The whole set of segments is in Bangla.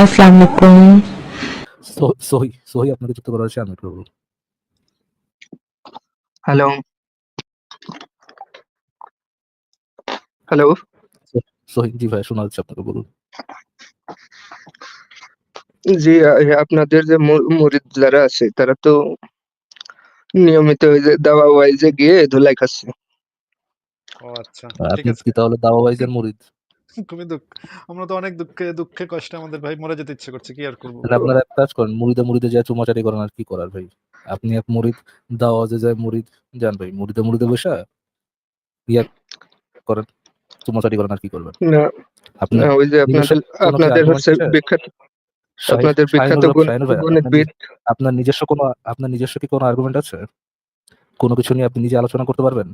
আসসালামু আলাইকুম সহি সহি আপনাকে যুক্ত করা হয়েছে আমি করব হ্যালো। হ্যালো। সহি জি ভাই শোনা যাচ্ছে আপনাকে বলুন। জি আপনাদের যে মুরিদ যারা আছে তারা তো নিয়মিত দাওয়া ওয়াইজে গিয়ে ধুলাই খাচ্ছে। ও আচ্ছা আপনি কি তাহলে দাওয়া ওয়াইজের মুরিদ? খুবই দুঃখ। আমরা তো অনেক দুঃখে দুঃখে কষ্টে আমাদের ভাই মরে যেতে ইচ্ছে করছে কি আর করব? আপনারা এক কাজ করেন মুরিদে মুরিদে যায় চুমাচারি করেন আর কি করার ভাই? আপনি এক মুরিদ দাওয়া ওয়াজে যায় মুরিদ যান ভাই মুরিদে মুরিদে বসে ইয়া করেন চুমাচারি করেন আর কি করবেন। না আপনি ওই যে আপনাদের হচ্ছে বিখ্যাত আপনাদের বিখ্যাত গণিতবিদ আপনার নিজস্ব কোনো আপনার নিজস্ব কি কোনো আর্গুমেন্ট আছে? কোনো কিছু নিয়ে আপনি নিজে আলোচনা করতে পারবেন?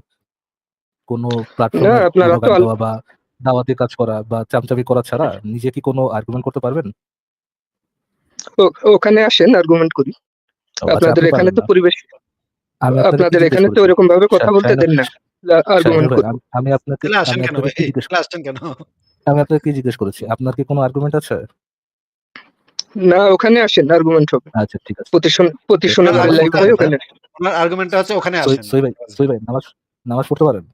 কোনো প্ল্যাটফর্মে আপনারা তো দেওয়া বা দাওয়াতি কাজ করা বা চামচামি করা ছাড়া নিজে কি কোনো আর্গুমেন্ট করতে পারবেন? ওখানে আসেন আর্গুমেন্ট করি। আচ্ছা, আপনাদের এখানে তো পরিবেশ আপনাদের এখানে তো? ওরকম ভাবে কথা বলতে দেন না। আর্গুমেন্ট করি। আমি- আমি আপনাকে আমি কেন? আপনাকে কি জিজ্ঞেস কেন? আমি আপনাকে কি জিজ্ঞেস করেছি? আপনার কি কোনো আর্গুমেন্ট আছে? না ওখানে আসেন আর্গুমেন্ট হবে। আচ্ছা ঠিক আছে। প্রতি শোন- প্রতি না, লাইভ হয় ওখানে ওনার আর্গুমেন্টটা হচ্ছে ওখানে আসেন। সই ভাই সই ভাই নামাজ নামাজ পড়তে পারেন?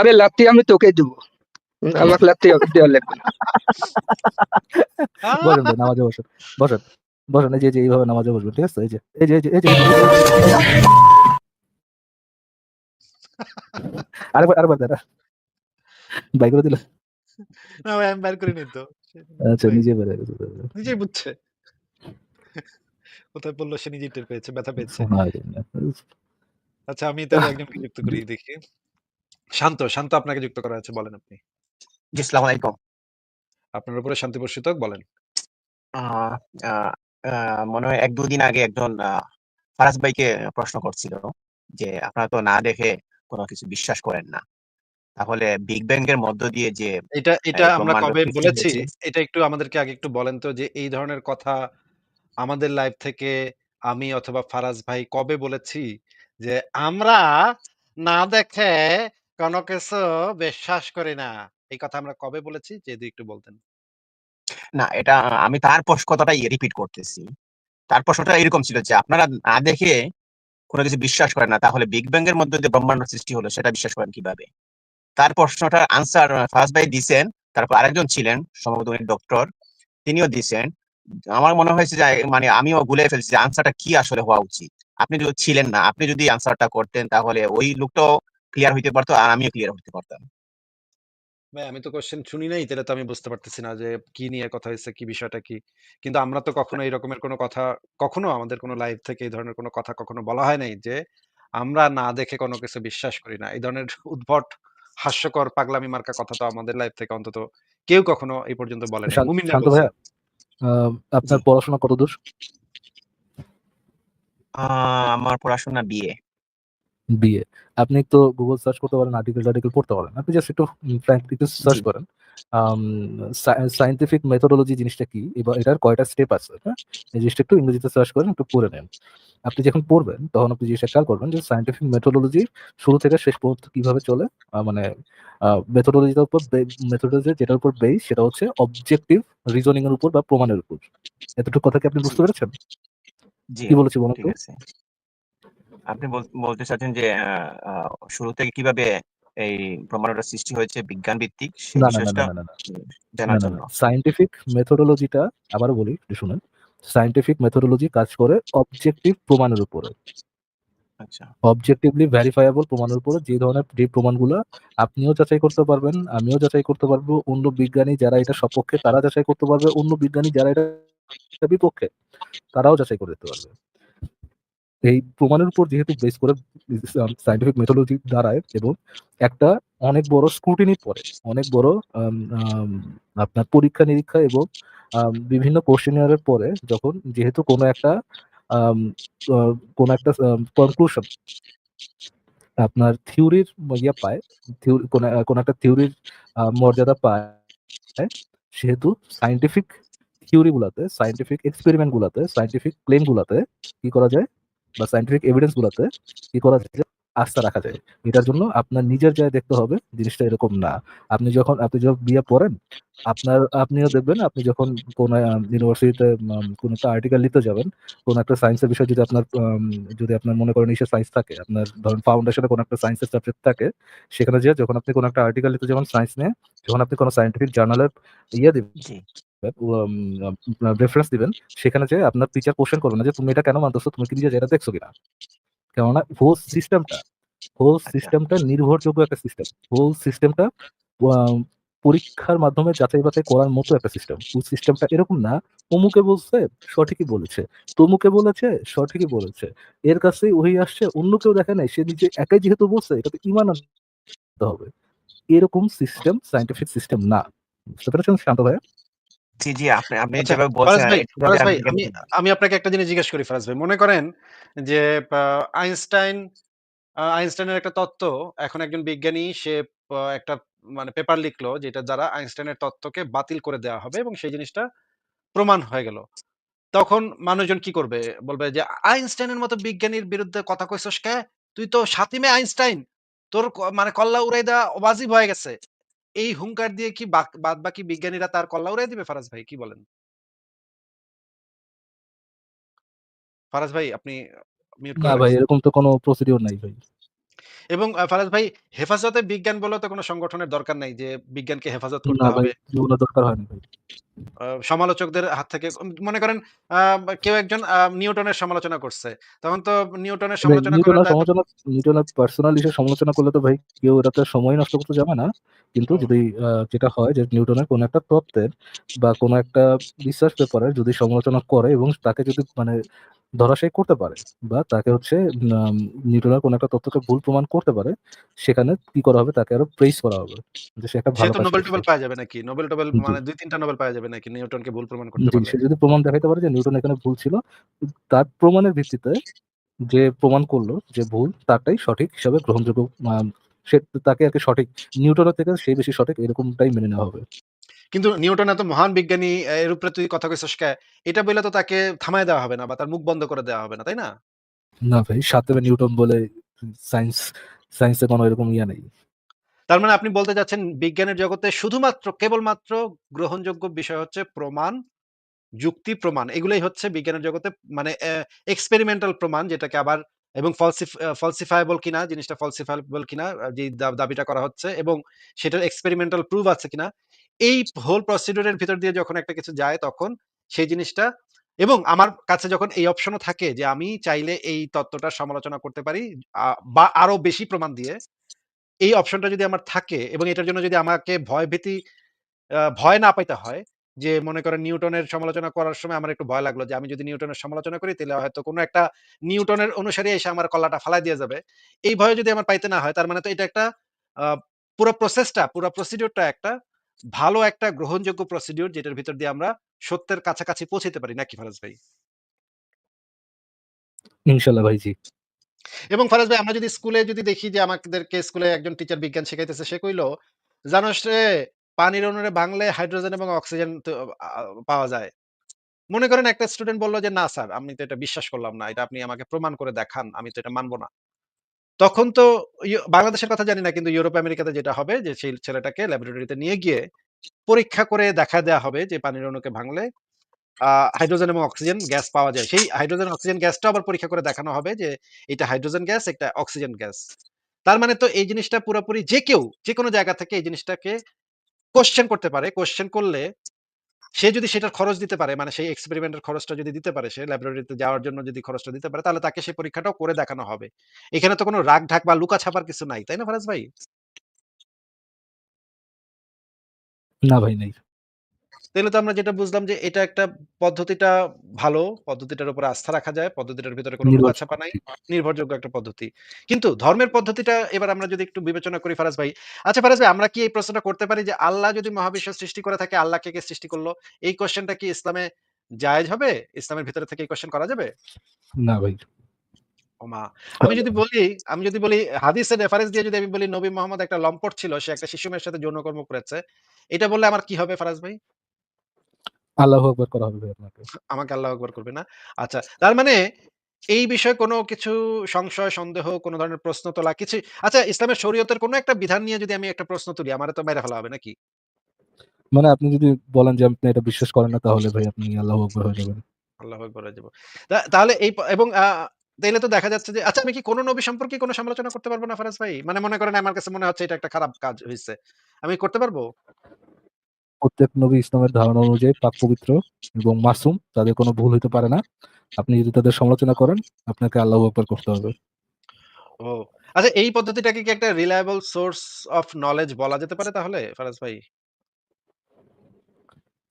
আরে লাত্তি আমি তোকে দেবো। আমাকে লাত্তি দেওয়া লাগবে। বসেন ভাই নামাজে বসেন। বসেন বসেন এই যে এই যে এইভাবে নামাজে বসবেন ঠিক আছে? এই যে এই যে এই যে আরেকবার আরেকবার দাঁড়া। বাই করে দিলে। না ভাই আমি বের করিনি তো। আচ্ছা নিজে বেড়ে গেছে। নিজেই বুঝছে। কোথায় পড়ল সে নিজেই টের পেয়েছে ব্যথা পেয়েছে। না। আচ্ছা আমি তাহলে একদম যুক্ত করি দেখি। শান্ত শান্ত আপনাকে যুক্ত করা আছে বলেন আপনি। জি আসসালামু আলাইকুম। আপনার উপরে শান্তি বর্ষিত হোক, বলেন। আহ, আহ, আহ, মনে হয় এক দুদিন আগে একজন আহ, ফারাজ ভাইকে প্রশ্ন করছিল যে আপনারা তো না দেখে কোনো কিছু বিশ্বাস করেন না। তাহলে বিগ ব্যাং এর মধ্য দিয়ে যে এটা এটা আমরা কবে সৃষ্টি বলেছি? হয়েছে। এটা একটু আমাদেরকে আগে একটু বলেন তো যে এই ধরনের কথা আমাদের লাইভ থেকে আমি অথবা ফারাজ ভাই কবে বলেছি যে আমরা না দেখে কোনো বিশ্বাস করি না। এই কথা আমরা কবে বলেছি যদি একটু বলতেন। না, এটা আমি তার প্রশ্ন কথাটাই রিপিট করতেছি। তার প্রশ্নটা এরকম ছিল যে, আপনারা না দেখে কোনো কিছু বিশ্বাস করেন না, তাহলে বিগ ব্যাং এর মধ্যে দিয়ে ব্রহ্মাণ্ড সৃষ্টি হলো, সেটা বিশ্বাস করেন কীভাবে? তার প্রশ্নটার আনসার ফার্স্ট ভাই দিছেন তারপর আরেকজন ছিলেন, সম্ভবত উনি ডক্টর তিনিও দিছেন আমার মনে হয়েছে যে মানে আমিও গুলে ফেলছি যে আনসারটা কি আসলে হওয়া উচিত। আপনি যদি ছিলেন না, আপনি যদি আনসারটা করতেন, তাহলে ওই লোকটাও ক্লিয়ার হইতে পারতো আর আমিও ক্লিয়ার হতে পারতাম। ভাই আমি তো কোশ্চেন শুনি নাই তাহলে তো আমি বুঝতে পারতেছি না যে কি নিয়ে কথা হয়েছে কি বিষয়টা কি। কিন্তু আমরা তো কখনো এই রকমের কোনো কথা কখনো আমাদের কোনো লাইভ থেকে এই ধরনের কোনো কথা কখনো বলা হয় নাই যে আমরা না দেখে কোনো কিছু বিশ্বাস করি না। এই ধরনের উদ্ভট হাস্যকর পাগলামি মার্কা কথা তো আমাদের লাইভ থেকে অন্তত কেউ কখনো এই পর্যন্ত বলে শান্ত মুমিন ভাই শান্ত ভাইয়া আপনার পড়াশোনা কত দূর? আমার পড়াশোনা বিয়ে বিএ আপনি তো গুগল সার্চ করতে পারেন আর্টিকেল আর্টিকেল পড়তে পারেন। আপনি জাস্ট একটু সার্চ। করেন। সাইন্টিফিক মেথোডোলজি জিনিসটা কি? এবার এটার কয়টা স্টেপ আছে হ্যাঁ? এই জিনিসটা একটু ইংরেজিতে সার্চ করেন একটু পড়ে নেন। আপনি যখন পড়বেন তখন আপনি জিনিসটা খেয়াল করবেন যে সাইন্টিফিক মেথোডোলজি শুরু থেকে শেষ পর্যন্ত কীভাবে চলে? মানে মেথোডোলজিটার উপর মেথোডোলজি যেটার উপর বেস সেটা হচ্ছে অবজেক্টিভ রিজনিং এর উপর বা প্রমাণের উপর। এতটুকু কথা কি আপনি বুঝতে পেরেছেন? জি কি বলেছি বলুন আপনি বল- বলতে চাচ্ছেন যে শুরু থেকে কীভাবে এই ব্রহ্মাণ্ডটা সৃষ্টি হয়েছে বিজ্ঞান ভিত্তিক জানার জন্য। সাইন্টিফিক মেথোডোলজিটা আবার বলি শুনেন। সাইন্টিফিক মেথোডোলজি কাজ করে অবজেক্টিভ প্রমাণের উপরে। আচ্ছা। অবজেক্টিভলি ভেরিফাইয়েবল প্রমাণের উপরে যে ধরনের যে প্রমাণগুলো আপনিও যাচাই করতে পারবেন আমিও যাচাই করতে পারব। অন্য বিজ্ঞানী যারা এটা সপক্ষে তারা যাচাই করতে পারবে। অন্য বিজ্ঞানী যারা এটা বিপক্ষে তারাও যাচাই করে দেখতে পারবে। এই প্রমাণের উপর যেহেতু বেস করে সাইন্টিফিক মেথোলজি দাঁড়ায় এবং একটা অনেক বড় স্ক্রুটিনির পরে অনেক বড় আপনার পরীক্ষা নিরীক্ষা এবং বিভিন্ন কোশ্চেনিয়ারের পরে যখন যেহেতু কোনো একটা কোনো একটা কনক্লুশন আপনার থিওরির ইয়ে পায়, theory- কোন একটা থিওরির মর্যাদা পায়, সেহেতু সাইন্টিফিক থিওরি গুলাতে সাইন্টিফিক এক্সপেরিমেন্ট গুলাতে সাইন্টিফিক ক্লেম গুলাতে কি করা যায়? বা সাইন্টিফিক এভিডেন্স গুলাতে কি করা যায়? আস্থা রাখা যায়। এটার জন্য আপনার নিজের জায়গায় দেখতে হবে জিনিসটা এরকম না। আপনি যখন আপনি যখন বিয়ে পড়েন, আপনার আপনিও দেখবেন আপনি যখন কোন ইউনিভার্সিটিতে কোন একটা আর্টিকেল লিখতে যাবেন, কোন একটা সায়েন্সের বিষয় যদি আপনার যদি আপনার মনে করেন ইসে সায়েন্স থাকে, আপনার ধরেন ফাউন্ডেশনে কোনো একটা সায়েন্সের সাবজেক্ট থাকে, সেখানে যেয়ে যখন আপনি কোনো একটা আর্টিকেল লিখতে যাবেন সায়েন্স নিয়ে, যখন আপনি কোনো সায়েন্টিফিক জার্নালের ইয়ে দিবেন রেফারেন্স দিবেন, সেখানে যেয়ে আপনার টিচার কোয়েশ্চেন করবে না যে, "তুমি এটা কেন মানতেছো? তুমি কি নিজে যেটা দেখছ কিনা?" কেননা হোল সিস্টেমটা হোল। সিস্টেমটা নির্ভরযোগ্য একটা সিস্টেম। হোল সিস্টেমটা পরীক্ষার মাধ্যমে যাচাই-বাছাই করার মতো একটা সিস্টেম। ওই সিস্টেমটা এরকম না, অমুকে বলছে, সঠিকই বলেছে। তমুকে বলেছে, সঠিকই বলেছে। এর কাছেই ওই আসছে, অন্য কেউ দেখে নাই। সে নিজে একাই যেহেতু বলছে, এটাতে আনতে হবে। এরকম সিস্টেম সায়েন্টিফিক সিস্টেম না। বুঝতে পেরেছেন শান্ত ভাইয়া? জি, জি। আপনি আপনি আচ্ছা, যেভাবে ফারাজ বলছেন ভাই, একটু আগে ফারাজ ভাই আমি আমি আমি আপনাকে একটা জিনিস জিজ্ঞেস করি ফারাজ ভাই। মনে করেন যে আইনস্টাইন আ আইনস্টাইনের একটা তত্ত্ব এখন একজন বিজ্ঞানী সে প একটা মানে পেপার লিখলো দ্বারা আইনস্টাইনের তত্ত্বকে বাতিল করে দেওয়া হবে এবং সেই জিনিসটা প্রমাণ হয়ে গেল। তখন মানুষজন কি করবে? বলবে যে, "আইনস্টাইনের মতো বিজ্ঞানীর বিরুদ্ধে কথা কইছস? তুই তো সাতিমে আইনস্টাইন। তোর ক মানে কল্লা উড়াই দেওয়া ওয়াজিব হয়ে গেছে।" এই হুঙ্কার দিয়ে কি বাক বাদবাকি বিজ্ঞানীরা তার কল্লা উড়াই দিবে ফারাজ ভাই? কি বলেন? ফারাজ ভাই আপনি মিউট না করে ভাই, রাখছেন। এরকম তো কোনো প্রসিডিউর নাই ভাই। এবং আ ফারাজ ভাই হেফাজতে বিজ্ঞান বলেও তো কোনো সংগঠনের দরকার নাই যে বিজ্ঞানকে হেফাজত করতে ভাই, হবে। দরকার হয় না ভাই। সমালোচকদের হাত থেকে মনে করেন কেউ একজন নিউটনের সমালোচনা করছে। তখন তো নিউটনের সমালোচনা সমালোচনা নিউটনের পার্সোনাল ইসে সমালোচনা করলে তো ভাই কেউ এটাতে সময় নষ্ট করতে যাবে না। কিন্তু যদি যেটা হয় যে নিউটনের কোন একটা তত্ত্বের বা কোন একটা রিসার্চ পেপারের যদি সমালোচনা করে এবং তাকে যদি মানে ধরাশায়ী করতে পারে বা তাকে হচ্ছে নিউটনের কোন একটা তত্ত্বকে ভুল প্রমাণ করতে পারে, সেখানে কি করা হবে? তাকে আরও প্রেস করা হবে। যে সে একটা ভালো নোবেল-টোবেল করছে। পাওয়া যাবে নাকি? নোবেল-টোবেল মানে দুই তিনটা নোবেল পাওয়া যাবে নাকি নিউটনকে ভুল প্রমাণ করতে? সে যদি প্রমাণ দেখাইতে পারে যে নিউটন এখানে ভুল ছিল, তার প্রমাণের ভিত্তিতে যে প্রমাণ করল যে ভুল, তারটাই সঠিক হিসাবে গ্রহণযোগ্য সে তাকে আরকি সঠিক নিউটনের থেকে সে বেশি সঠিক এরকমটাই মেনে নেওয়া হবে। কিন্তু নিউটন এত মহান বিজ্ঞানী এর উপরে তুই কথা কইছস কে? এটা বলে তো তাকে থামায় দেওয়া হবে না বা তার মুখ বন্ধ করে দেওয়া হবে না, তাই না? না ভাই, সাতেমে নিউটন বলে সায়েন্স সায়েন্সে কোনো এরকম ইয়া নেই। তার মানে আপনি বলতে চাচ্ছেন বিজ্ঞানের জগতে শুধুমাত্র কেবলমাত্র গ্রহণযোগ্য বিষয় হচ্ছে প্রমাণ, যুক্তি, প্রমাণ। এগুলাই হচ্ছে বিজ্ঞানের জগতে মানে এক্সপেরিমেন্টাল প্রমাণ যেটাকে আবার এবং ফলসিফ আ falsifiable কিনা জিনিসটা falsifiable কিনা যে দাবিটা করা হচ্ছে এবং সেটার এক্সপেরিমেন্টাল প্রুফ আছে কিনা। এই হোল প্রসিডিউর এর ভিতর দিয়ে যখন একটা কিছু যায় তখন সেই জিনিসটা এবং আমার কাছে যখন এই অপশনও থাকে যে আমি চাইলে এই তত্ত্বটার সমালোচনা করতে পারি বা আরও বেশি প্রমাণ দিয়ে। এই অপশনটা যদি আমার থাকে এবং এটার জন্য যদি আমাকে ভয়-ভীতি ভয় না পাইতে হয় যে মনে করেন নিউটনের সমালোচনা করার সময় আমার একটু ভয় লাগল যে আমি যদি নিউটনের সমালোচনা করি তাইলে হয়তো কোন একটা নিউটনের অনুসারী এসে আমার কল্লাটা ফালায় দিয়ে যাবে। এই ভয় যদি আমার পাইতে না হয় তার মানে তো এটা একটা পুরা প্রসেসটা, পুরা প্রসিডিউরটা একটা ভালো একটা গ্রহণযোগ্য প্রসিডিউর যেটার ভিতর দিয়ে আমরা সত্যের কাছাকাছি পৌঁছাতে পারি নাকি ফারাজ ভাই? ইনশাআল্লাহ ভাই, জি। এবং ফারাজ ভাই আমরা যদি স্কুলে যদি দেখি যে আমাদেরকে স্কুলে একজন টিচার বিজ্ঞান শিখাইতেছে সে কইল, "জানোস রে পানির অণুরে ভাঙলে হাইড্রোজেন এবং অক্সিজেন পাওয়া যায়।" মনে করেন একটা স্টুডেন্ট বলল যে, "না স্যার আমি তো এটা বিশ্বাস করলাম না। এটা আপনি আমাকে প্রমাণ করে দেখান। আমি তো এটা মানব না।" তখন তো বাংলাদেশের কথা জানি না কিন্তু ইউরোপ আমেরিকাতে যেটা হবে যে সেই ছেলেটাকে ল্যাবরেটরিতে নিয়ে গিয়ে পরীক্ষা করে দেখা দেয়া হবে যে পানির অণুকে ভাঙলে হাইড্রোজেন এবং অক্সিজেন গ্যাস পাওয়া যায়। সেই হাইড্রোজেন, অক্সিজেন গ্যাসটাও আবার পরীক্ষা করে দেখানো হবে যে এটা হাইড্রোজেন গ্যাস, এটা অক্সিজেন গ্যাস। তার মানে তো এই জিনিসটা পুরোপুরি যে কেউ যেকোনো জায়গা থেকে এই জিনিসটাকে কোয়েশ্চেন করতে পারে। কোয়েশ্চেন করলে সে যদি সেটার খরচ দিতে পারে, মানে সেই এক্সপেরিমেন্ট এর খরচটা যদি দিতে পারে সে ল্যাবরেটরিতে যাওয়ার জন্য যদি খরচটা দিতে পারে তাহলে তাকে সেই পরীক্ষাটাও করে দেখানো হবে। এখানে তো কোনো রাগ-ঢাক বা লুকা-ছাপার কিছু নাই। তাই না ফারাজ ভাই? না ভাই, নাই। তাইলে তো আমরা যেটা বুঝলাম যে এটা একটা পদ্ধতিটা ভালো। পদ্ধতিটার উপরে আস্থা রাখা যায়। পদ্ধতিটার ভিতরে কোন লুকা-ছাপা নাই। নির্ভরযোগ্য একটা পদ্ধতি। কিন্তু ধর্মের পদ্ধতিটা এবার আমরা যদি একটু বিবেচনা করি ফারাজ ভাই। আচ্ছা ফারাজ ভাই আমরা কি এই প্রশ্নটা করতে পারি যে আল্লাহ যদি মহাবিশ্ব সৃষ্টি করে থাকে আল্লাহ কে সৃষ্টি করল? এই কোয়েশ্চেনটা কি ইসলামে জায়েজ হবে? ইসলামের ভিতরে থেকে এই কোয়েশ্চেন করা যাবে? না ভাই। ওমা! আমি যদি বলি আমি যদি বলি হাদিসের রেফারেন্স দিয়ে যদি আমি বলি নবী মোহাম্মদ একটা লম্পট ছিল, সে একটা শিশু মেয়ের সাথে যৌনকর্ম করেছে। এটা বললে আমার কি হবে ফারাজ ভাই? আল্লাহু আকবার করা হবে ভাই আপনাকে। আমাকে আল্লাহু আকবার করবে না? আচ্ছা, তার মানে এই বিষয়ে কোনো কিছু সংশয়, সন্দেহ, কোনো ধরনের প্রশ্ন তোলা কিছু আচ্ছা ইসলামের শরীয়তের কোনো একটা বিধান নিয়ে যদি আমি একটা প্রশ্ন তুলি, আমারে তো মাইরা ফেলা হবে নাকি? মানে আপনি যদি বলেন যে আপনি এটা বিশ্বাস করেন না তাহলে ভাই আপনি আল্লাহু আকবার হয়ে যাবেন। আল্লাহু আকবার হয়ে যাব। তা তাহলে এই এবং আ তাইলে তো দেখা যাচ্ছে যে আচ্ছা আমি কি কোনো নবী সম্পর্কে কোনো সমালোচনা করতে পারব না ফারাজ ভাই? মানে মনে করেন আমার কাছে মনে হচ্ছে এটা একটা খারাপ কাজ হইছে। আমি করতে পারব? প্রত্যেক নবী ইসলামের ধারণা অনুযায়ী পাক পবিত্র এবং মাসুম তাদের কোনো ভুল হইতে পারে না। আপনি যদি তাদের সমালোচনা করেন আপনাকে আল্লাহ আকবার করতে হবে। ও আচ্ছা এই পদ্ধতিটাকে কি একটা রিলায়েবল সোর্স অফ নলেজ বলা যেতে পারে তাহলে ফারাজ ভাই?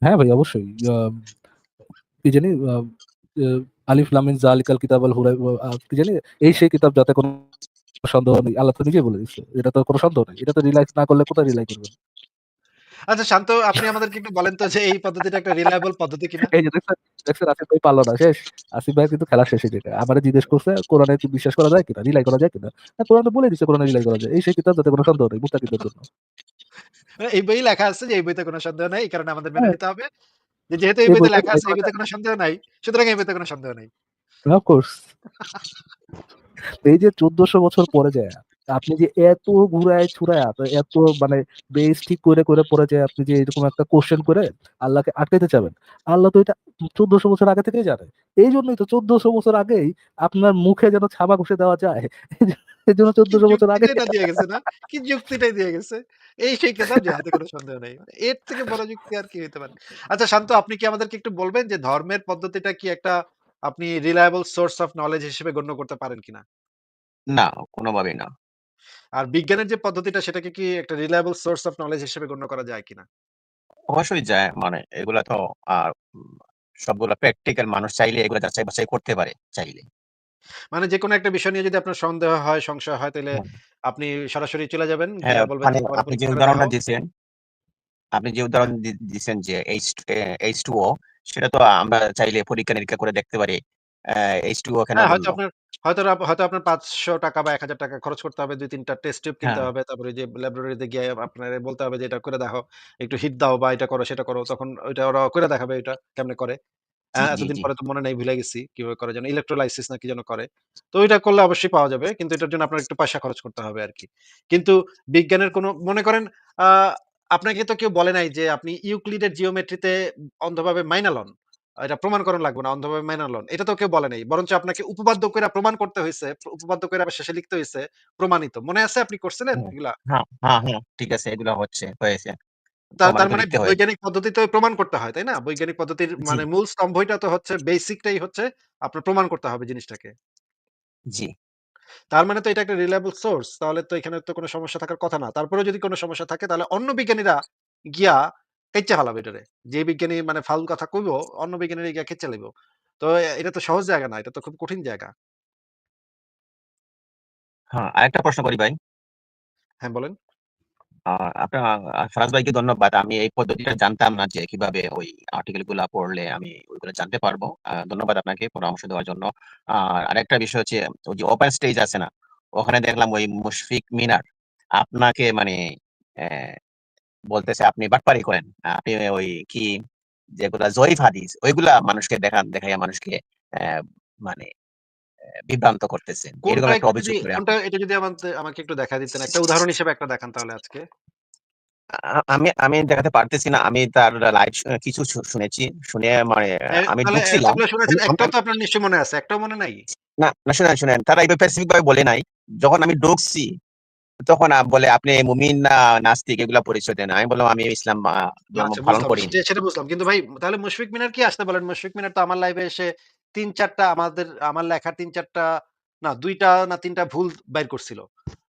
হ্যাঁ ভাই অবশ্যই। কি জানি আলিফ লাম মিম যালিকাল কিতাবাল হুরা আ কি জানি এই সেই কিতাব যাতে কোনো সন্দেহ নেই। আল্লাহ তো নিজেই বলে দিচ্ছে। এটা তো কোনো সন্দেহ নেই। এটা তো রিলাই না করলে কোথায় রিলাই করবেন? আচ্ছা শান্ত আপনি আমাদেরকে একটু বলেন তো যে এই পদ্ধতিটা একটা রিলায়েবল পদ্ধতি কিনা? এই যে দেখছেন, দেখছেন আসিফ ভাই পারল না শেষ। আসিফ ভাই কিন্তু খেলা শেষ। আমারে জিজ্ঞেস করছে কোরআনে কি বিশ্বাস করা যায় কিনা? রিলাই করা যায় কিনা? না কোরআন তো বলে দিছে কোরআনে রিলাই করা যায়। এই সেই কিতাব যাতে কোনো সন্দেহ নেই মুত্তাকিদের জন্য। এই বইয়ে লেখা আছে যে এই বইতে কোনো সন্দেহ নাই। এই কারণে আমাদের মেনে হ্যাঁ। নিতে হবে। যে যেহেতু এই বইতে লেখা আছে এই বইতে কোনো সন্দেহ নাই। সুতরাং এই বইতে কোনো সন্দেহ নাই। Of course. এই যে 1400 বছর পরে যায় আপনি যে এত ঘুরায় ছুড়ায় এত মানে বেস ঠিক করে, করে পরে যায় আপনি যে এরকম একটা কোশ্চেন করে আল্লাহকে আটকাইতে চাবেন। আল্লাহ তো এটা চোদ্দশো বছর আগে থেকেই জানে। এইজন্যই তো 1400 বছর আগেই আপনার মুখে যেন ছাপা ঘষে দেওয়া যায়। এজন্য কি 1400 বছর আগে দিয়ে গেছে না? কি যুক্তিটাই দিয়ে গেছে। এই সেই কিতাব যাহাতে কোনো সন্দেহ নাই। এর থেকে বড় যুক্তি আর কি হইতে পারে? আচ্ছা শান্ত আপনি কি আমাদেরকে একটু বলবেন যে ধর্মের পদ্ধতিটা কি একটা আপনি রিলায়েবল সোর্স অফ নলেজ হিসেবে গণ্য করতে পারেন কিনা? না, কোনোভাবেই না। আর বিজ্ঞানের যে পদ্ধতিটা সেটাকে কি একটা রিলায়েবল সোর্স অফ নলেজ হিসেবে গণ্য করা যায় কিনা? অবশ্যই যায় মানে এগুলা তো আ উম সবগুলা প্র্যাকটিক্যাল মানুষ চাইলে এগুলা যাচাই বাছাই করতে পারে চাইলে। মানে যেকোনো একটা বিষয় নিয়ে যদি আপনার সন্দেহ হয়, সংশয় হয় তাইলে হুম। আপনি সরাসরি চলে যাবেন। হ্যাঁ, গিয়া বলবেন মানে যে আমারে আপনি যে উদাহরণটা দেখাও। দিছেন আপনি যে উদাহরণ দি দিছেন যে H এ H2O সেটা তো আমরা চাইলে পরীক্ষা-নিরীক্ষা করে দেখতে পারি। H2O কেন হ্যাঁ, হয়তো আপনার হয়তো হয়তো আপনার ৳৫০০ বা ৳১,০০০ খরচ করতে হবে। ২-৩ টা টেস্ট টিউব কিনতে হ্যাঁ। হবে। তারপরে যে ল্যাবরেটরিতে গিয়ে আপনারে বলতে হবে যে এটা করে দেখো। একটু হিট দাও বা এটা করো সেটা করো। তখন ওইটা ওরা করে দেখাবে এটা কেমনে করে। এতদিন পরে তো মনে নাই ভুলে গেছি কীভাবে করে যেন ইলেক্ট্রোলাইসিস না কি যেন করে। তো ওইটা করলে অবশ্যই পাওয়া যাবে। কিন্তু এটার জন্য আপনার একটু পয়সা খরচ করতে হবে আরকি। কিন্তু বিজ্ঞানের কোনো মনে করেন আ আপনাকে তো কেউ বলে নাই যে আপনি ইউক্লিডের জিওমেট্রিতে অন্ধভাবে মাইনা এটা প্রমাণকরণ লাগবে না। অন্ধভাবে মাইনা লন। এটা তো কেউ বলে নাই। বরঞ্চ আপনাকে উপপাদ্য কইরা প্রমাণ করতে হইছে। উপপাদ্য কইরা আবার শেষে লিখতে হইছে প্রমাণিত। মনে আছে আপনি করছিলেন এগুলা? হ্যাঁ, হ্যাঁ, হ্যাঁ। ঠিক আছে এগুলা হচ্ছে, হয়েছে। তার মানে হয়েছে। বৈজ্ঞানিক পদ্ধতিতে প্রমাণ করতে হয়, তাই না? বৈজ্ঞানিক পদ্ধতির মানে মূল স্তম্ভইটা তো হচ্ছে বেসিকটাই হচ্ছে আপনার প্রমাণ করতে হবে জিনিসটাকে। জি। তার মানে তো এটা একটা রিলায়েবল সোর্স। তাহলে তো এখানে তো কোনো সমস্যা থাকার কথা না। তারপরে যদি কোনো সমস্যা থাকে তাহলে অন্য বিজ্ঞানীরা গিয়া কাইচ্চা ফালাবে এটারে। যে বিজ্ঞানী মানে ফাউল কথা কইবো, অন্য বিজ্ঞানীরা গিয়া কেচ্চা লাইব। তো এটা তো সহজ জায়গা না। এটা তো খুব কঠিন জায়গা। হ্যাঁ, আরেকটা প্রশ্ন করি ভাই। হ্যাঁ, বলেন। আপনার ফারাজ ভাইকে ধন্যবাদ। আমি এই পদ্ধতিটা জানতাম না যে কীভাবে ওই আর্টিকেলগুলা পড়লে আমি ওইগুলো জানতে পারব। আ ধন্যবাদ আপনাকে পরামর্শ দেওয়ার জন্য। আর আরেকটা বিষয় হচ্ছে ওই যে ওপেন স্টেজ আছে না? ওখানে দেখলাম ওই মুশফিক মিনার আপনাকে মানে বলতেছে আপনি বাটপারি করেন। আপনি ওই কি যেগুলা জয়ীফ হাদিস ওইগুলা মানুষকে দেখান দেখাইয়া মানুষকে মানে বিভ্রান্ত করতেছেন। এরকম একটা অভিযোগ করে কোনটা এটা যদি আমাকে একটু দেখায় দিতেন। একটা উদাহরণ হিসেবে একটা দেখান তাহলে আজকে। আমি আমি দেখাতে পারতেছি না। আমি তার লাইভ কিছু শুনেছি। শুনে মানে আমি ঢুকছিলাম। আমি তো আপনার নিশ্চয়ই মনে আছে। একটাও মনে নাই? না, না শুনেন, শুনেন। তারা এইভাবে স্পেসিফিক ভাবে বলে নাই। যখন আমি ঢুকছি তখন বলে, "আপনি মুমিন না নাস্তিক এগুলা পরিচয় দেন।" আমি বললাম, "আমি ইসলাম ধর্ম আচ্ছা পালন করি সেটা বুঝলাম। কিন্তু ভাই তাহলে মুশফিক মিনার কি আসতে বলেন? মুশফিক মিনার তো আমার লাইভে এসে তিন চারটা আমাদের আমার লেখা তিন চারটা না দুইটা না তিনটা ভুল বাইর করছিল।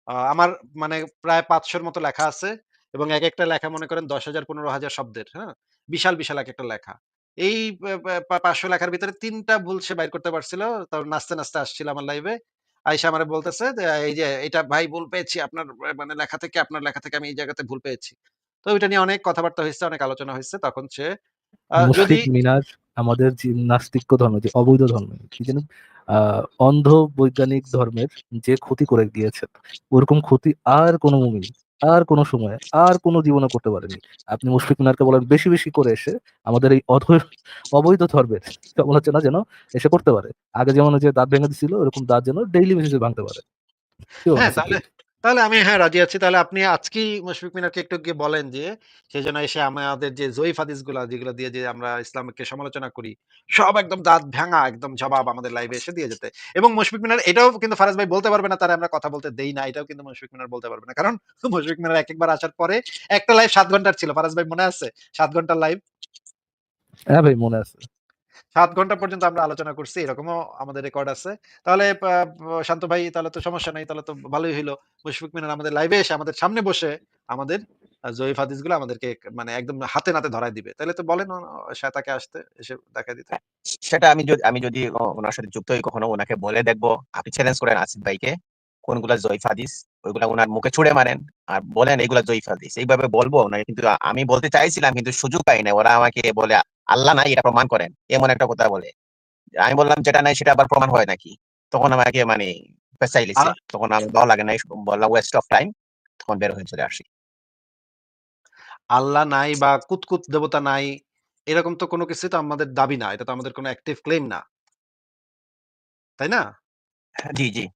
আমার মানে প্রায় পাঁচশোর মতো লেখা আছে এবং এক একটা লেখা মনে করেন দশ হাজার পনেরো হাজার শব্দের, হ্যাঁ? বিশাল, বিশাল এক একটা লেখা। এই পা পা ৫০০ লেখার ভিতরে তিনটা ভুল সে বাইর করতে পারছিল। তারপর নাচতে, নাচতে আসছিল আমার লাইভে। আইসা আমার বলতেছে যে, "এই যে এটা ভাই ভুল পেয়েছি আপনার মানে লেখা থেকে, আপনার লেখা থেকে আমি এই জায়গাতে ভুল পেয়েছি।" তো এটা নিয়ে অনেক কথাবার্তা হয়েছে অনেক আলোচনা হয়েছে তখন সে যদি মিনার আমাদের যে নাস্তিক্য ধর্ম যে অবৈধ ধর্ম কি যেন অন্ধ বৈজ্ঞানিক ধর্মের যে ক্ষতি করে দিয়েছে ওরকম ক্ষতি আর কোনো মুমিন আর কোনো সময়, আর কোনো জীবনে করতে পারেনি। আপনি মুশফিক মিনারকে বলেন, বেশি বেশি করে এসে আমাদের এই অবৈধ ধর্মের কেমন হচ্ছে না যেন এসে করতে পারে। আগে যেমন যে দাঁত ভেঙে দিছিল, ওরকম দাঁত যেন ডেইলি বেসিসে ভাঙতে পারে। তাহলে আমি হ্যাঁ রাজি আছি। তাহলে আপনি আজকেই মুশফিক মিনারকে একটু গিয়ে বলেন যে, সে যেন এসে আমাদের যে জয়ীফ হাদিসগুলা যেগুলো দিয়ে যে আমরা ইসলামকে সমালোচনা করি, সব একদম দাঁত ভাঙা, একদম জবাব আমাদের লাইভে এসে দিয়ে যেতে। এবং মুশফিক মিনার, এটাও কিন্তু ফারাজ ভাই বলতে পারবে না, তারা আমরা কথা বলতে দেই না, এটাও কিন্তু মুশফিক মিনার বলতে পারবে না। কারণ মুশফিক মিনার এক একবার আসার পরে একটা লাইভ সাত ঘণ্টার ছিল। ফারাজ ভাই মনে আছে? সাত ঘণ্টার লাইভ হ্যাঁ ভাই, মনে আছে। সাত ঘণ্টা পর্যন্ত আমরা আলোচনা করছি, এরকমও আমাদের রেকর্ড আছে। তাহলে শান্ত ভাই, তাহলে তো সমস্যা নাই, তাহলে তো ভালোই হইল। মুশফিক মিনার আমাদের লাইভে এসে আমাদের সামনে বসে আমাদের জয়ীফ হাদিসগুলো আমাদেরকে মানে একদম হাতে নাতে ধরায় দিবে। তাহলে তো বলেন শ্বেতাকে আসতে, এসে দেখা দিতে। সেটা আমি যদি আমি যদি ওনার সাথে যুক্ত হই, কখনো ওনাকে বলে দেখব, আপনি চ্যালেঞ্জ করেন আসিফ ভাইকে, কোনগুলা জয়ীফ হাদিস, ওইগুলা ওনার মুখে ছুড়ে মারেন, আর বলেন এগুলা জয়ীফ হাদিস। এইভাবে বলব না কিন্তু আমি বলতে চাইছিলাম, কিন্তু সুযোগ পাই না ওরা আমাকে বলে আল্লাহ নাই এটা প্রমাণ করেন। এমন একটা কথা বলে। আমি বললাম যেটা নাই সেটা আবার প্রমাণ হয় নাকি? তখন আমাকে মানে পেঁচাইলিছে তখন আমার ভালো লাগে না বললাম ওয়েস্ট অফ টাইম তখন বের হয়ে চলে আসি। আল্লাহ নাই বা কুতকুত দেবতা নাই এরকম তো কোনো কিছু তো আমাদের দাবি না। এটা তো আমাদের কোনো অ্যাক্টিভ ক্লেম না। তাই না? জি জি।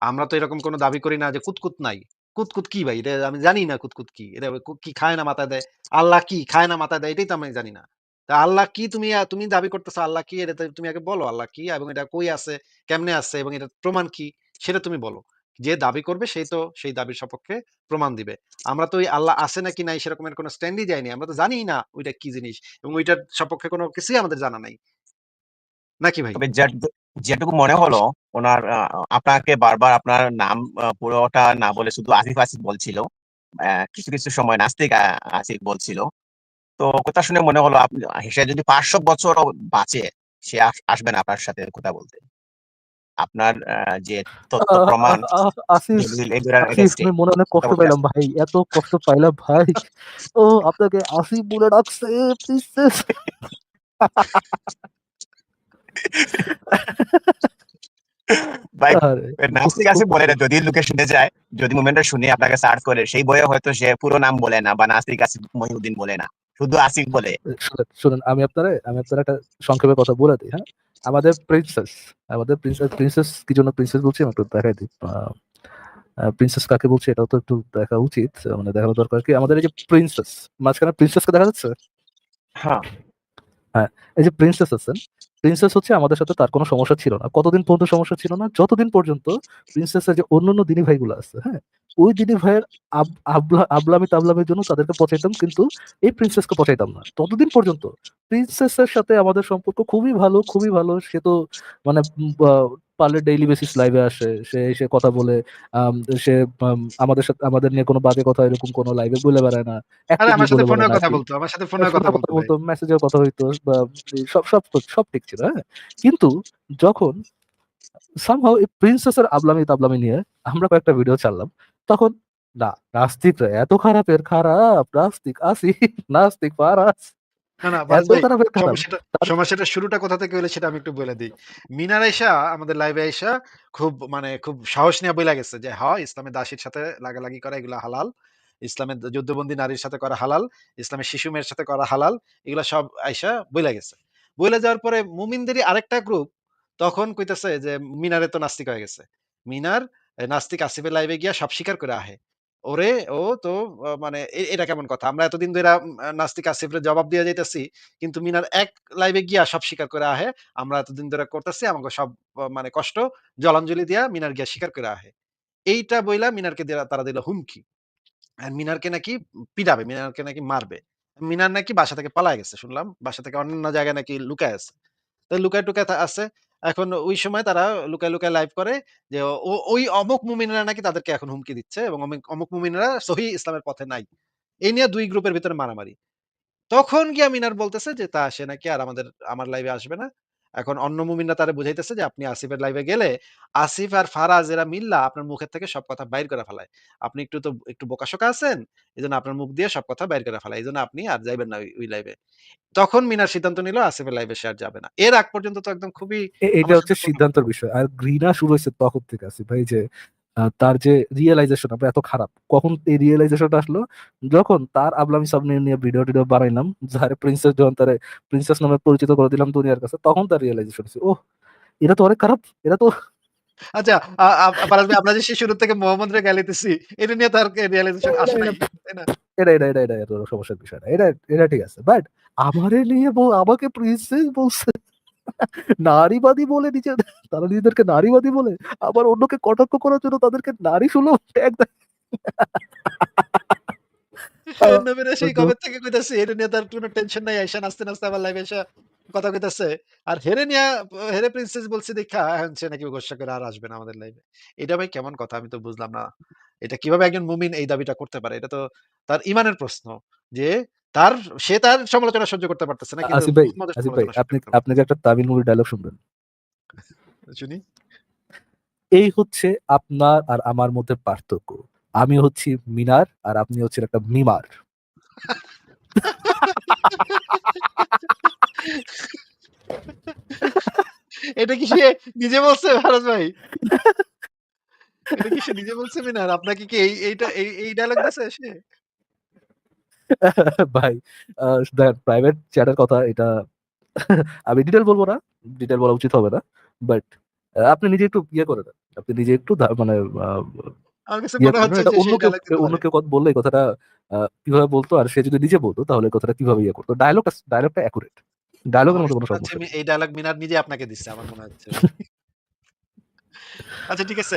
আমরা তো এরকম কোনো দাবি করি না যে কুতকুত নাই। কুতকুত কি ভাই? এটা আমি জানি না কুতকুত কি। এটা কু- কি খায় না মাথায় দেয়? আল্লাহ কি খায় না মাথায় দেয়? এটাই তো আমি জানি না। তা আল্লাহ কি তুমি তুমি দাবি করতেছো আল্লাহ কি? এটা তুমি আগে বলো আল্লাহ কি এবং এটা কই আছে, কেমনে আছে এবং এটা প্রমাণ কি? সেটা তুমি বলো। যে দাবি করবে সেই তো সেই দাবির সপক্ষে প্রমাণ দিবে। আমরা তো ওই আল্লাহ আছে নাকি নাই সেরকমের কোনো স্ট্যান্ডই যাইনি আমরা তো জানি না ওইটা কি জিনিস এবং ওইটার সপক্ষে কোনো কিছুই আমাদের জানা নাই। নাকি ভাই? যেটুকু- মনে হলো ওনার আপনাকে বারবার আপনার নাম পুরোটা না বলে শুধু আসিফ আসিফ বলছিল। কিছু কিছু সময় নাস্তিক আসিফ বলছিল। তো কথা শুনে মনে হলো আপনি সে যদি পাঁচশো বছর বাঁচে সে আস- আসবে না আপনার সাথে কথা বলতে। আপনার যে তথ্য প্রমাণ মনে অনেক কষ্ট পাইলাম ভাই এত কষ্ট পাইলাম ভাই। ও আপনাকে আসিফ বলে ডাকছে ভাই নাস্তিক আসিফ বলে না যদি লোকে শুনে যায় যদি মুভমেন্টটা শুনে আপনাকে সার্চ করে সেই বইয়ে হয়তো সে পুরো নাম বলে না বা নাস্তিক আসিফ মহিউদ্দিন বলে না। শুধু আসিফ বলে। শুনেন আমি আপনারা আমি আপনারা একটা সংক্ষেপে কথা বলে দিই হ্যাঁ? আমাদের প্রিন্সেস আমাদের প্রিন্সেস প্রিন্সেস কি জন্য প্রিন্সেস বলছি আমি একটু দেখাই দিই। প্রিন্সেস কাকে বলছি এটাও তো একটু দেখা উচিত মানে দেখানো দরকার কি? আমাদের এই যে প্রিন্সেস মাঝখানে প্রিন্সেসকে দেখা যাচ্ছে? হ্যাঁ। হ্যাঁ এই যে প্রিন্সেস আছেন প্রিন্সেস হচ্ছে আমাদের সাথে তার কোনো সমস্যা ছিল না। কতদিন পর্যন্ত সমস্যা ছিল না? যতদিন পর্যন্ত প্রিন্সেসের যে অন্য অন্য দিনী ভাইগুলো আছে হ্যাঁ ওই দিনী ভাইয়ের আব- আবলা- আবলামি তাবলামির জন্য তাদেরকে পচাইতাম, কিন্তু এই প্রিন্সেসকে পচাইতাম না। ততদিন পর্যন্ত প্রিন্সেসের সাথে আমাদের সম্পর্ক খুবই ভালো খুবই ভালো। সে তো মানে পারলে ডেইলি বেসিস লাইভে আসে সে এসে কথা বলে সে আমাদের সাথে আমাদের নিয়ে কোনো বাজে কথা এরকম কোনো লাইভে বলে বেড়ায় না। আমার সাথে ফোনে কথা বলতো আমার সাথে ফোনে কথা বলতো বলতো মেসেজেও কথা হইতো বা সব সব সব ঠিক ছিল হ্যাঁ। কিন্তু যখন সামহাও এই প্রিন্সেসের আবলামি তাবলামি নিয়ে আমরা কয়েকটা ভিডিও ছাড়লাম তখন না নাস্তিকরা এত খারাপের খারাপ নাস্তিক আসি নাস্তিক পারাস। না না ফারাজ ভাই সমস্যাটা সমস্যাটা শুরুটা কোথা থেকে হলে সেটা আমি একটু বলে দিই। মিনার আইসা আমাদের লাইভে আইসা খুব মানে খুব সাহস নিয়ে বইলা গেছে যে হ্যাঁ ইসলামের দাসীর সাথে লাগালাগি করা এগুলা হালাল। ইসলামের যুদ্ধবন্দী নারীর সাথে করা হালাল। ইসলামের শিশু মেয়ের সাথে করা হালাল। এগুলা সব আইসা বইলা গেছে। বইলা যাওয়ার পরে মুমিনদেরই আরেকটা গ্রুপ তখন কইতেছে যে মিনারে তো নাস্তিক হয়ে গেছে। মিনার নাস্তিক আসিফের লাইভে গিয়া সব স্বীকার করে আহে। ওরে, ও তো মানে এটা কেমন কথা? আমরা এতদিন ধরে নাস্তিক আসিফের জবাব দিয়ে যাইতেছি, কিন্তু মিনার এক লাইভে গিয়া সব স্বীকার করে আহে। আমরা এতদিন ধরে করতেছি, আমাকে সব মানে কষ্ট, জলাঞ্জলি দিয়া মিনার গিয়া স্বীকার করে আহে। এইটা বইলা মিনারকে তারা দিল হুমকি। মিনারকে নাকি পিটাবে, মিনারকে নাকি মারবে। মিনার নাকি বাসা থেকে পালায় গেছে, শুনলাম। বাসা থেকে অন্য জায়গায় নাকি লুকায় আছে। তো লুকায় টুকায় আছে। এখন ওই সময় তারা লুকায় লুকায় লাইভ করে যে, ও- ওই অমুক মুমিনরা নাকি তাদেরকে এখন হুমকি দিচ্ছে এবং অমুক- অমুক মুমিনরা সহি ইসলামের পথে নাই। এই নিয়ে দুই গ্রুপের ভিতরে মারামারি। তখন গিয়া মিনার বলতেছে যে, তা, সে নাকি আর আমাদের, আমার লাইভে আসবে না। এখন অন্য মুমিনরা তারা বুঝাইতেছে যে আপনি আসিফের লাইভে গেলে আসিফ আর ফারাজ এরা মিল্লা আপনার মুখের থেকে সব কথা বাইর করে ফেলায়। আপনি একটু তো একটু বোকাশোকা আছেন এই জন্য আপনার মুখ দিয়ে সব কথা বাইর করে ফেলায় এই জন্য আপনি আর যাইবেন না ওই- লাইভে তখন মিনার সিদ্ধান্ত নিল আসিফের লাইভে সে আর যাবে না। এর আগ পর্যন্ত তো একদম খুবই এটা হচ্ছে সিদ্ধান্তের বিষয়। আর ঘৃণা শুরু হয়েছে তখন থেকে আসিফ ভাই যে তার যে রিয়েলাইজেশন আমরা এত খারাপ। কখন এই রিয়ালাইজেশনটা আসলো? যখন তার আবলামি সাবলামি নিয়ে ভিডিও-টিডিও বানাইলাম। যারে প্রিন্সেস যখন তারে প্রিন্সেস নামে পরিচিত করে দিলাম দুনিয়ার কাছে, তখন তার রিয়ালাইজেশন হইছে। ওহ! এরা তো অনেক খারাপ। এরা তো আচ্ছা, ভাই আমরা যে সেই শুরু থেকে মোহাম্মদরে গাইলাইতেছি, এটা নিয়ে তার রিয়ালাইজেশন আসে না? এটা, এটা, এটা, এটা সমস্যার বিষয় না। এটা, এটা ঠিক আছে। বাট আমারে নিয়ে আমাকে প্রিন্সেস বলছে। নারীবাদী বলে নিজে তারা নিজেদেরকে নারীবাদী বলে, আবার অন্যকে কটাক্ষ করার জন্য তাদেরকে নারী সুলভ ট্যাগ দেয়। সেই কবে থেকে কইতাছি এটা নিয়ে তার কোনো টেনশন নাই। আইসা নাচতে, নাচতে আবার লাইভে আইসা কথা কইতাছে। আর হেরে নিয়া হেরে প্রিন্সেস বলছে দেইখা এখন সে নাকি করে আর আসবে না আমাদের লাইভে। এটা ভাই কেমন কথা আমি তো বুঝলাম না। এটা কীভাবে একজন মুমিন এই দাবিটা করতে পারে? এটা তো তার ইমানের প্রশ্ন। যে তার সে তার সমালোচনা সহ্য করতে পারতেছে না। কিন্তু আসিফ ভাই, আসিফ ভাই আপনি করতে পারতেছে আপনি কি একটা তামিল মুভির ডায়ালগ শুনবেন? শুনি। এই হচ্ছে আপনার আর আমার মধ্যে পার্থক্য। আমি হচ্ছি মিনার আর আপনি হচ্ছেন একটা মিমার। এটা কি সে নিজে বলছে ফারাজ ভাই? এটা কি সে নিজে বলছে মিনার? আপনাকে কি এই এইটা এই এই ডায়ালগ দিছে সে? ভাই দেখেন প্রাইভেট চ্যাটের কথা এটা আমি ডিটেইল বলব না। ডিটেইল বলা উচিত হবে না। বাট আপনি নিজে একটু ইয়ে করে। আপনি নিজে একটু মানে ইয়ে করেন হচ্ছে এটা যে অন্য কেউ অন্য কেউ বললে কথাটা কীভাবে বলতো আর সে যদি নিজে বলতো তাহলে কথাটা কীভাবে ইয়ে করতো। ডায়ালগটা ডায়ালগটা অ্যাকুরেট। ডায়ালগের কোনো সমস্যা এই ডায়ালগ মিনার নিজে আপনাকে দিচ্ছে আমার মনে হচ্ছে। আচ্ছা ঠিক আছে।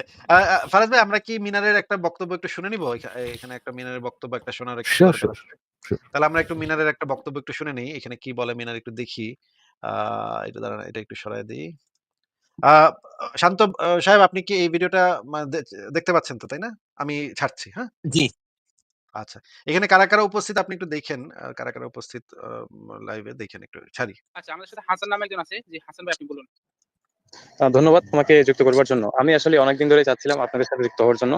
ফারাজ ভাই আমরা কি মিনারের একটা বক্তব্য একটু শুনে নিব? এখানে একটা মিনারের বক্তব্য একটা শোনার তাহলে আমরা একটু মিনারের একটা বক্তব্য একটু শুনে নেই। এখানে কি বলে মিনার একটু দেখি। আ একটু দাঁড়ান এটা একটু সরায় দেই। শান্ত সাহেব আপনি কি এই ভিডিওটা দেখতে পাচ্ছেন তো, তাই না? আমি ছাড়ছি, হ্যাঁ? জি। আচ্ছা। এখানে কারা, কারা উপস্থিত আপনি একটু দেখেন। কারা, কারা উপস্থিত লাইভে দেখেন একটু ছাড়ি। আচ্ছা আমাদের সাথে হাসান নামে একজন আছে। জি, হাসান ভাই আপনি বলুন। ধন্যবাদ তোমাকে যুক্ত করবার জন্য। আমি আসলে অনেকদিন ধরে চাচ্ছিলাম আপনাদের সাথে যুক্ত হওয়ার জন্য।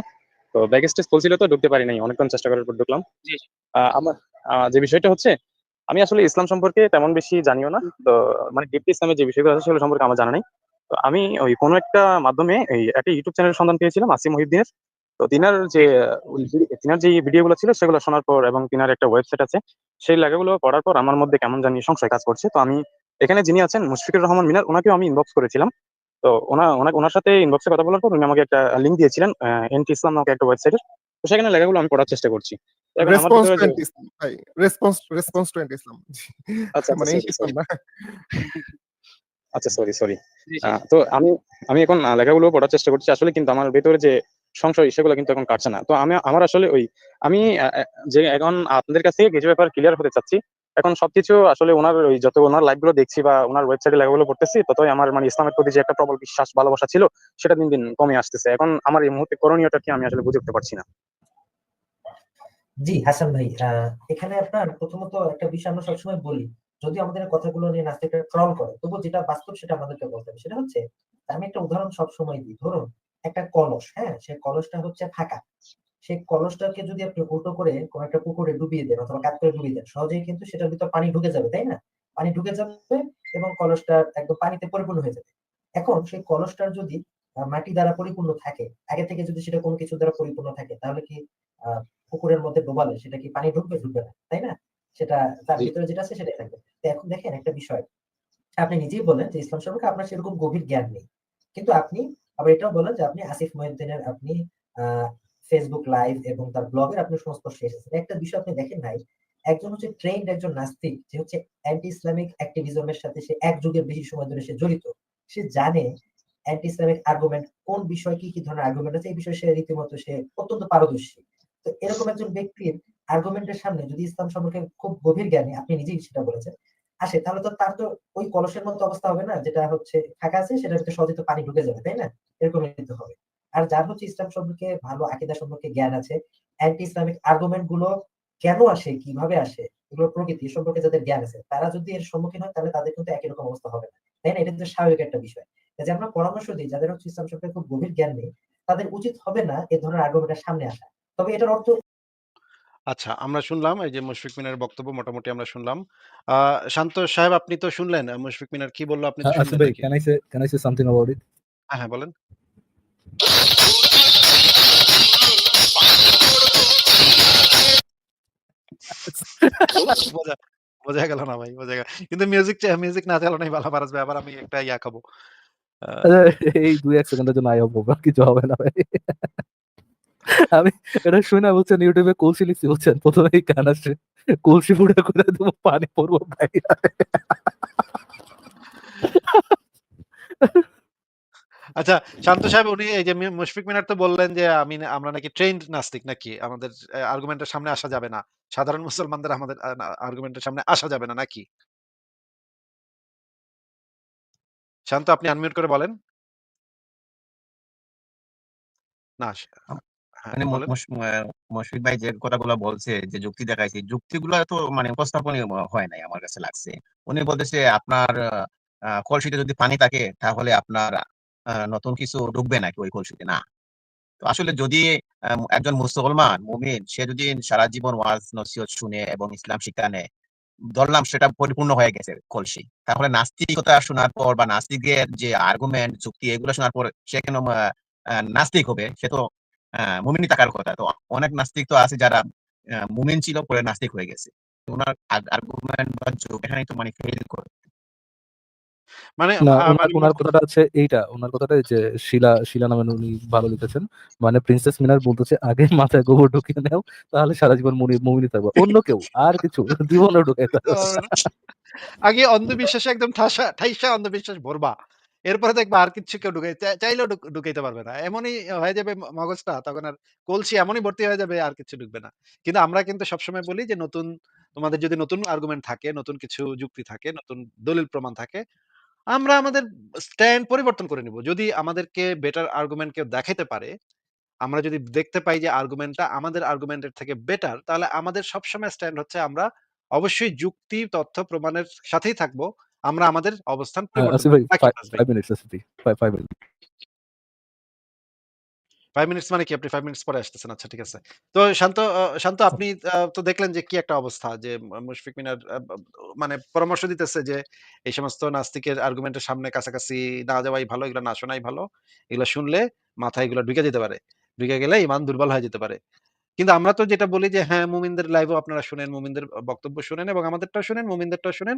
তো ব্যাক স্টেজ চলছিল তো ঢুকতে পারি নাই। অনেকক্ষণ চেষ্টা করার পর ঢুকলাম। আমার যে বিষয়টা হচ্ছে, আমি আসলে ইসলাম সম্পর্কে তেমন বেশি জানিও না। তো মানে ডিপলি ইসলামের যে বিষয়গুলো আছে সেগুলো সম্পর্কে আমার জানা নেই। তো আমি ওই কোনো একটা মাধ্যমে এই একটা ইউটিউব চ্যানেলের সন্ধান পেয়েছিলাম আসিফ মহিউদ্দিনের। তো তিনার যে তিনার যে ভিডিওগুলো ছিল সেগুলো শোনার পর এবং তিনার একটা ওয়েবসাইট আছে। সেই লেখাগুলো পড়ার পর আমার মধ্যে কেমন জানি সংশয় কাজ করছে। তো আমি এখানে যিনি আছেন মুশফিকুর রহমান মিনার, ওনাকেও আমি ইনবক্স করেছিলাম। তো ওনা ওনা ওনার সাথে ইনবক্সে কথা বলার পর উনি আমাকে একটা লিঙ্ক দিয়েছিলেন এনটি ইসলাম নামক একটা ওয়েবসাইটের। তো সেখানে লেখাগুলো আমি পড়ার চেষ্টা করছি। তো এখন আমার রেসপন্স টু ইসলাম ভাই। Response response to Islam. আচ্ছা, আচ্ছা মানে ইসলাম না। আচ্ছা সরি, সরি। জি, আ জি। তো আমি আমি এখন লেখাগুলো পড়ার চেষ্টা করছি। আসলে কিন্তু আমার ভেতরে যে সংশয় সেগুলো কিন্তু এখন কাটছে না। তো আমি আমার আসলে ওই আমি যে এখন আপনাদের কাছ থেকে কিছু ব্যাপার ক্লিয়ার হতে চাচ্ছি। এখন সবকিছু আসলে উনার ওই যত উনার লাইভগুলো দেখছি বা উনার ওয়েবসাইটে লেখাগুলো পড়তেছি ততই আমার মানে ইসলামের প্রতি যে একটা প্রবল বিশ্বাস ভালোবাসা ছিল সেটা দিন, দিন কমে আসতেছে। এখন আমার এই মুহূর্তে করণীয়টা কি আমি আসলে বুঝে উঠতে পারছি না। জি, হাসান ভাই। এখানে আপনার প্রথমত একটা বিষয় আমরা সবসময় বলি। যদি আমাদের কথাগুলো নিয়ে নাস্তিকরা ট্রল করে। তবু যেটা বাস্তব সেটা আমাদেরকে বলতে হবে। সেটা হচ্ছে আমি একটা উদাহরণ সবসময় দিই। ধরুন একটা কলস, হ্যাঁ? সেই কলসটা হচ্ছে ফাঁকা। সেই কলসটাকে যদি আপনি উল্টো করে কোন একটা পুকুরে ডুবিয়ে দেন অথবা কাত করে ডুবিয়ে দেন, সহজেই কিন্তু সেটার ভিতর পানি ঢুকে যাবে, তাই না? পানি ঢুকে যাবে এবং কলসটা একদম পানিতে পরিপূর্ণ হয়ে যাবে। এখন সেই কলসটার যদি মাটি দ্বারা পরিপূর্ণ থাকে, আগে থেকে যদি সেটা কোন কিছু দ্বারা পরিপূর্ণ থাকে তাহলে কি পুকুরের মধ্যে ডোবালে সেটা কি পানি ঢুকবে? ঢুকবে না। তাই না? সেটা তার ভিতরে যেটা আছে সেটাই থাকবে। তো এখন দেখেন একটা বিষয়। আপনি নিজেই বললেন যে ইসলাম সম্পর্কে আপনার সেরকম গভীর জ্ঞান নেই। কিন্তু আপনি আবার এটাও বলেন যে আপনি আসিফ মহিউদ্দিনের আপনি Facebook লাইভ এবং তার ব্লগের আপনি সংস্পর্শে এসেছেন। একটা বিষয় আপনি দেখেন নাই, একজন হচ্ছে ট্রেন্ড একজন নাস্তিক যে হচ্ছে অ্যান্টি ইসলামিক অ্যাক্টিভিজম এর সাথে সে এক যুগের বেশি সময় ধরে সে জড়িত। সে জানে অ্যান্টি ইসলামিক আর্গুমেন্ট কোন বিষয় কি, কি ধরনের আর্গুমেন্ট আছে এই বিষয়ে সে রীতিমতো সে অত্যন্ত পারদর্শী। তো এরকম একজন ব্যক্তির আর্গুমেন্ট এর সামনে যদি ইসলাম সম্পর্কে খুব গভীর জ্ঞানী, আপনি নিজেই সেটা বলেছেন, আসে তাহলে তো তার তো ওই কলসের মতো অবস্থা হবে না যেটা হচ্ছে ফাঁকা আছে সেটার ভিতরে সহজেই তো পানি ঢুকে যাবে, তাই না? এরকমই তো হবে। আর যার হচ্ছে ইসলাম সম্পর্কে ভালো আকীদা সম্পর্কে জ্ঞান আছে, অ্যান্টি ইসলামিক আর্গুমেন্টগুলো কেন আসে, কীভাবে আসে, এগুলো প্রকৃতি সম্পর্কে যাদের জ্ঞান আছে, তারা যদি এর সম্মুখীন হয় তাহলে তাদের কিন্তু একই রকম অবস্থা হবে না। তাই না? এটা কিন্তু স্বাভাবিক একটা বিষয়। কাজেই আমরা পরামর্শ দিই যাদের হচ্ছে ইসলাম সম্পর্কে খুব গভীর জ্ঞান নেই, তাদের উচিত হবে না এ ধরনের আর্গুমেন্ট এর সামনে আসা। তবে এটার অর্থ আচ্ছা আমরা শুনলাম এই যে মুশফিক মিনার বক্তব্য মোটামুটি আমরা শুনলাম। আহ শান্ত সাহেব আপনি তো শুনলেন মুশফিক মিনার কি বলল আপনি হ্যাঁ, হ্যাঁ বলেন। বোঝা গেল না ভাই বোঝা গেল। কিন্তু মিউজিক মিউজিক না ভালো পারাস আবার আমি একটা ইয়া খাব। এই দুই এক সেকেন্ডের জন্য আই হব কিছু হবে না ভাই। আমি এটা শুইনা বলছেন ইউটিউবে কলসি লিখছি বলছেন। ১ম এই গান আসছে। কলসি ফুটা করে দেবো পানি পড়ব আচ্ছা, শান্ত সাহেব উনি এই যে মুশফিক মিনার তো বললেন যে আমি আমরা নাকি ট্রেন্ড নাস্তিক নাকি? আমাদের অ্যা আর্গুমেন্ট এর সামনে আসা যাবে না। সাধারণ মুসলমানদের আমাদের আ না আর্গুমেন্ট এর সামনে আসা যাবে না নাকি? শান্ত আপনি আনমিউট করে বলেন। না হ্যাঁ, মানে ম বলেন। মুশ ম্যা মুশফিক ভাই যে কথাগুলা বলছে, যে যুক্তি দেখাইছে, যুক্তিগুলা তো মানে উপস্থাপনই হয় নাই আমার কাছে লাগছে। উনি বলতেছে আপনার আ কলসিতে যদি পানি থাকে তাহলে আপনার আ নতুন কিছু ঢুকবে নাকি ওই কলসিতে? না। তো আসলে যদি আ একজন মুসলমান, মুমিন সে যদি সারা জীবন ওয়াজ নসিহত শুনে এবং ইসলাম শিক্ষা নেয়, ধরলাম সেটা পরিপূর্ণ হয়ে গেছে কলসি। তাহলে নাস্তিকতা শোনার পর বা নাস্তিকের যে আর্গুমেন্ট, যুক্তি এগুলো শোনার পর সে কেন নাস্তিক হবে? সে তো আ মুমিনই থাকার কথা। তো অনেক নাস্তিক তো আছে যারা মুমিন ছিল পরে নাস্তিক হয়ে গেছে। আগ আর্গুমেন্ট বা যুক্তি এখানেই তো মানে ফেইল করে। মানে উনার কথাটা হচ্ছে এইটা। উনার কথাটা যে শিলা, শিলা নামের উনি ভালো লিখেছেন। মানে প্রিন্সেস মিনার বলতেছে আগে মাথায় গোবর ঢুকিয়ে নাও তাহলে সারা জীবন মুনি মুমিনই থাকবা। অন্য কেউ আর কিছু জীবনেও ঢুকাইতে ঢুকাইতে পারবে পারবে না। না। আগে অন্ধবিশ্বাসে একদম ঠাসা ঠাইসা অন্ধবিশ্বাস ভরবা। এরপরে দেখবা আর কিচ্ছু কেউ ঢুকাই চাইলেও ঢুক ঢুকাইতে পারবে না। এমনই হয়ে যাবে মগজটা তখন আর কলসি এমনই ভর্তি হয়ে যাবে আর কিছু ঢুকবে না। কিন্তু আমরা কিন্তু সবসময় বলি যে নতুন তোমাদের যদি নতুন আর্গুমেন্ট থাকে, নতুন কিছু যুক্তি থাকে, নতুন দলিল প্রমাণ থাকে, আমরা আমাদের স্ট্যান্ড পরিবর্তন করে নিব। যদি আমাদেরকে বেটার আর্গুমেন্ট কেউ দেখাইতে পারে, আমরা যদি দেখতে পাই যে আর্গুমেন্টটা আমাদের আর্গুমেন্টের থেকে বেটার তাহলে আমাদের সবসময় স্ট্যান্ড হচ্ছে আমরা অবশ্যই যুক্তি, তথ্য প্রমাণের সাথেই থাকব। আমরা আমাদের অবস্থান আ পরিবর্তন আসিফ করব ভাই নাকি ফাই ফারাজ ভাই? 5 মিনিটস আসিফ ভাই। Phi 5 minute. 5 মিনিটস মানে কি? আপনি 5 মিনিটস পরে আসতেছেন। আচ্ছা ঠিক আছে। তো শান্ত শান্ত আপনি তো দেখলেন যে কি একটা অবস্থা যে মুশফিক মিনার মানে পরামর্শ দিতেছে যে এই সমস্ত নাস্তিকের আর্গুমেন্টের সামনে কাছাকাছি না যাওয়াই ভালো, এগুলা না শোনাই ভালো। এগুলা শুনলে মাথায় এগুলা ঢুকে যেতে পারে। ঢুকে গেলে ইমান দুর্বল হয়ে যেতে পারে। কিন্তু আমরা তো যেটা বলি যে হ্যাঁ, মুমিনদের লাইভেও আপনারা শুনেন, মুমিনদের বক্তব্য শুনেন এবং আমাদেরটা শুনেন, মুমিনদেরটাও শুনেন।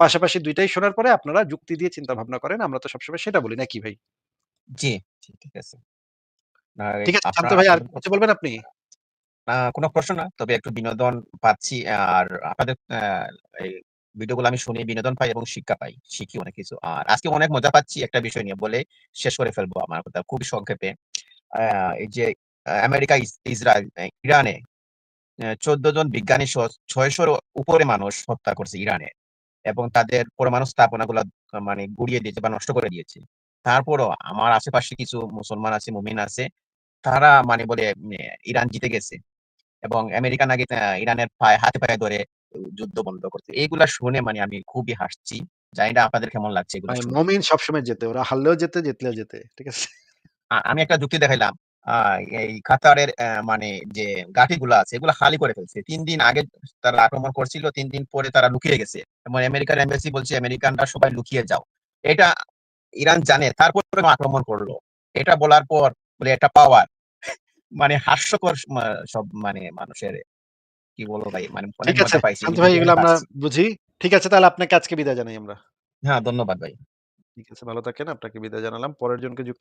পাশাপাশি দুইটাই শোনার পরে আপনারা যুক্তি দিয়ে চিন্তা ভাবনা করেন। আমরা তো সবসময় সেটা বলি নাকি ভাই? জি, ঠিক আছে। ঠিক আছে শান্ত ভাই আর কিছু বলবেন আপনি? কোন প্রশ্ন না। তবে একটু বিনোদন পাচ্ছি। আর আপনাদের ভিডিওগুলো আমি শুনি, বিনোদন পাই এবং শিক্ষা পাই। শিখি অনেক কিছু। আর আজকে অনেক মজা পাচ্ছি একটা বিষয় নিয়ে বলে শেষ করে ফেলব আমার কথা খুবই সংক্ষেপে। এই যে আমেরিকা, ইসরায়েল, ইরানে চোদ্দ জন বিজ্ঞানী সহ ৬০০ র উপরে মানুষ হত্যা করছে ইরানে। এবং তাদের পরমাণু স্থাপনাগুলা আ মানে গুড়িয়ে দিয়েছে বা নষ্ট করে দিয়েছে। তারপরও আমার আশেপাশে কিছু মুসলমান আছে, মুমিন আছে। তারা মানে বলে ইরান জিতে গেছে। এবং আমেরিকা নাকি ইরানের পায়ে হাতে পায়ে ধরে যুদ্ধ বন্ধ করছে। এইগুলা শুনে মানে আমি খুবই হাসছি। জানি না আপনাদের কেমন লাগছে এগুলো ভাই সবসময় যেতে ওরা হারলেও জেতে, জিতলেও জেতে। ঠিক আছে? আমি একটা যুক্তি দেখাইলাম। এই কাতারের মানে যে ঘাঁটিগুলা আছে এগুলা খালি করে ফেলছে। তিন দিন আগে তারা আক্রমণ করছিল, তিন দিন পরে তারা লুকিয়ে গেছে। এবং আমেরিকার এমবাসি বলছে আমেরিকানরা সবাই লুকিয়ে যাও। এটা ইরান জানে তারপরেও আক্রমণ করল এটা বলার পর বলে এটা পাওয়ার। মানে হাস্যকর সব মানে মানুষের কি বলব ভাই মানে ঠিক আছে। ভাই এগুলো আমরা বুঝি। ঠিক আছে তাহলে আপনাকে আজকে বিদায় জানাই আমরা। হ্যাঁ, ধন্যবাদ ভাই। ঠিক আছে ভালো থাকেন। আপনাকে বিদায় জানালাম। পরের জনকে যুক্ত